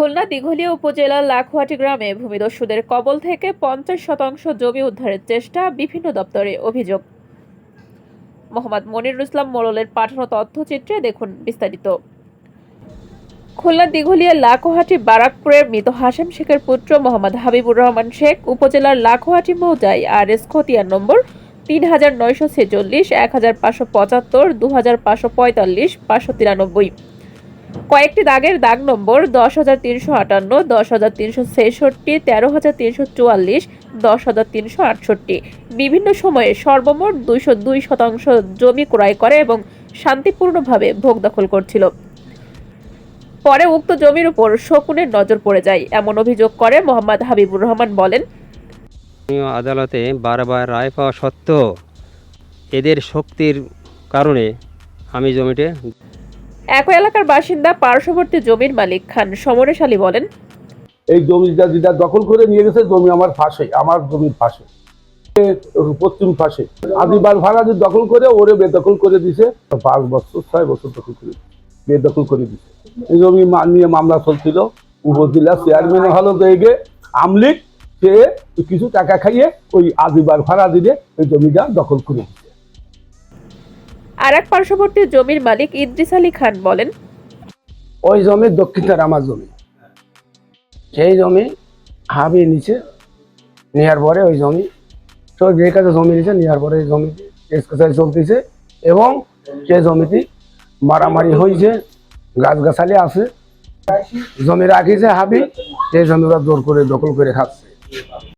খুলনা দিঘলিয়া উপজেলার লাখোয়াটি গ্রামে ভূমিদস্যুদের কবল থেকে পঞ্চাশ শতাংশ জমি উদ্ধারের চেষ্টা বিভিন্ন দপ্তরে অভিযোগ। মোহাম্মদ মনিরুল ইসলাম মোড়লের পাঠানো তথ্যচিত্রে দেখুন বিস্তারিত। খুলনা দিঘলিয়া লাখোহাটি বারাকপুরের মৃত হাশেম শেখের পুত্র মোহাম্মদ হাবিবুর রহমান শেখ, উপজেলার লাখোহাটি মৌজায় আর এস খতিয়ান নম্বর তিন হাজার নয়শো ছেচল্লিশ, এক হাজার পাঁচশো পঁচাত্তর, দু হাজার পাঁচশো পঁয়তাল্লিশ, পাঁচশো তিরানব্বই। কয়েকটি দাগের দাগ নম্বর দশ হাজার তিনশো আটান্ন, দশ হাজার তিনশো ছেষট্টি, তেরো হাজার তিনশো চুয়াল্লিশ, দশ হাজার তিনশো আটষট্টি। বিভিন্ন সময়ে সর্বমোট দুইশো দুই শতাংশ জমি ক্রয় করে এবং শান্তিপূর্ণভাবে ভোগ দখল করছিল। পরে উক্ত জমির উপর শকুনের নজর পড়ে যায়, এমন অভিযোগ করে মোহাম্মদ হাবিবুর রহমান বলেন আদালতে বারবার রায় পাওয়া সত্ত্বেও এদের শক্তির কারণে আমি জমিতে একই এলাকার বাসিন্দা পার্শ্ববর্তী জমির মালিক খান সমরেশ আলী বলেন, এই জমিটা যেটা দখল করে নিয়ে গেছে, জমি আমার ফাঁসে, আমার জমির এ পশ্চিম ফাঁসে। আদিবার ভাড়া যে দখল করে, ওরে বেদখল করে দিছে। পাঁচ বছর, ছয় বছর দখল করে। বেদখল করে দিছে। এই জমি নিয়ে মামলা চলছিল। উপজেলা চেয়ারম্যান হলো দেখে আমলিক সে কিছু টাকা খাইয়ে ওই আদিবার ভাড়া দিলে ওই জমিটা দখল করে দিছে। আর এক পার্শ্ববর্তী জমির মালিক ইদ্রিস আলী খান বলেন, ওই জমি দক্ষিণের আমার জমি। সেই জমি হাবি নিচে নেওয়ার পরে ওই জমি, তো যে কাছে জমি নিচে নেওয়ার পরে জমিটি এক্সারসাইজ চলতেছে এবং সেই জমিটি মারামারি হয়েছে গাছগাছালি আছে, জমি রাখিছে হাবি, সেই জমি ওরা জোর করে দখল করে খাচ্ছে।